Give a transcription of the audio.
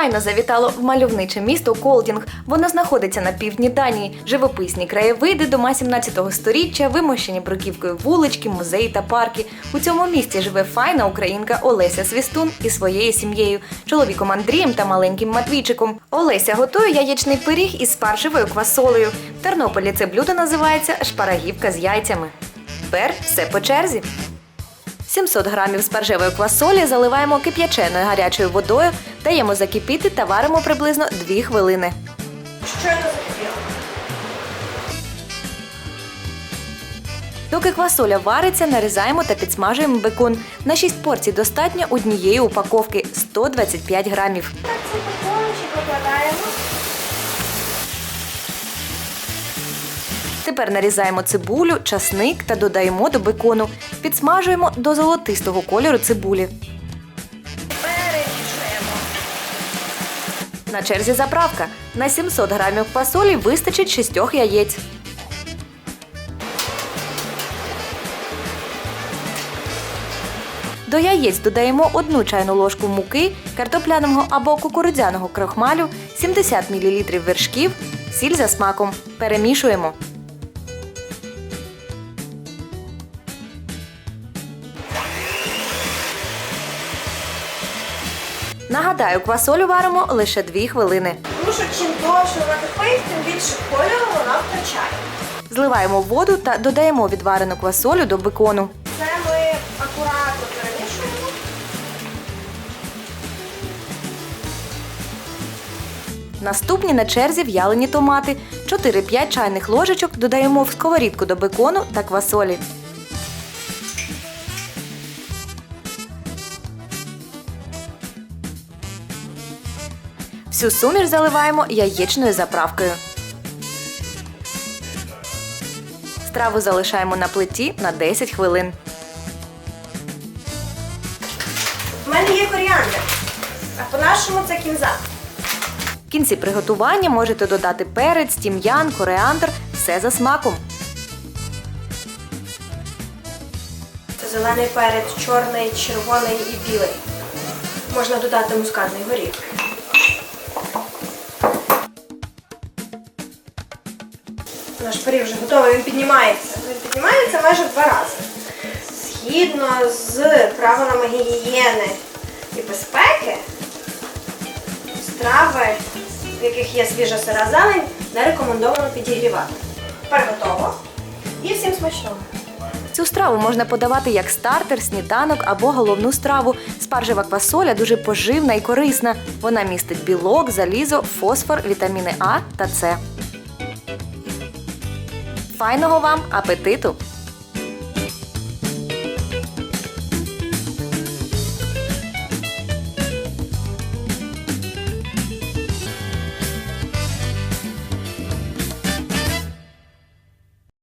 файно завітало в мальовниче місто Колдінг. Воно знаходиться на півдні Данії. Живописні краєвиди дома 17 сторіччя, вимощені бруківкою вулички, музеї та парки. У цьому місті живе файна українка Олеся Свістун із своєю сім'єю, чоловіком Андрієм та маленьким Матвійчиком. Олеся готує яєчний пиріг із спаржевою квасолею. В Тернополі це блюдо називається шпарагівка з яйцями. Тепер все по черзі. 700 грамів спаржевої квасолі заливаємо кип'яченою гарячою водою, даємо закипіти та варимо приблизно 2 хвилини. Щойно закипіло. Доки квасоля вариться, нарізаємо та підсмажуємо бекон. На 6 порцій достатньо однієї упаковки 125 грамів. Так, цей бекончик викладаємо. Тепер нарізаємо цибулю, часник та додаємо до бекону. Підсмажуємо до золотистого кольору цибулі. На черзі заправка. На 700 грамів квасолі вистачить 6 яєць. До яєць додаємо одну чайну ложку муки, картопляного або кукурудзяного крохмалю, 70 мл вершків, сіль за смаком. Перемішуємо. Нагадаю, квасолю варимо лише 2 хвилини. Тому що чим довше вона кипить, тим більше кольору вона втрачає. Зливаємо воду та додаємо відварену квасолю до бекону. Це ми акуратно перемішуємо. Наступні на черзі в'ялені томати. 4-5 чайних ложечок додаємо в сковорідку до бекону та квасолі. Всю суміш заливаємо яєчною заправкою. Страву залишаємо на плиті на 10 хвилин. В мене є коріандр, а по-нашому це кінза. В кінці приготування можете додати перець, тім'ян, кореандр, все за смаком. Це зелений перець, чорний, червоний і білий. Можна додати мускатний горіх. Наш пиріг вже готовий, він піднімається. Він піднімається майже два рази. Згідно з правилами гігієни і безпеки, страви, в яких є свіжа сира зелень, не рекомендовано підігрівати. Тепер готово. І всім смачного! Цю страву можна подавати як стартер, сніданок або головну страву. Спаржева квасоля дуже поживна і корисна. Вона містить білок, залізо, фосфор, вітаміни А та С. Файного вам апетиту!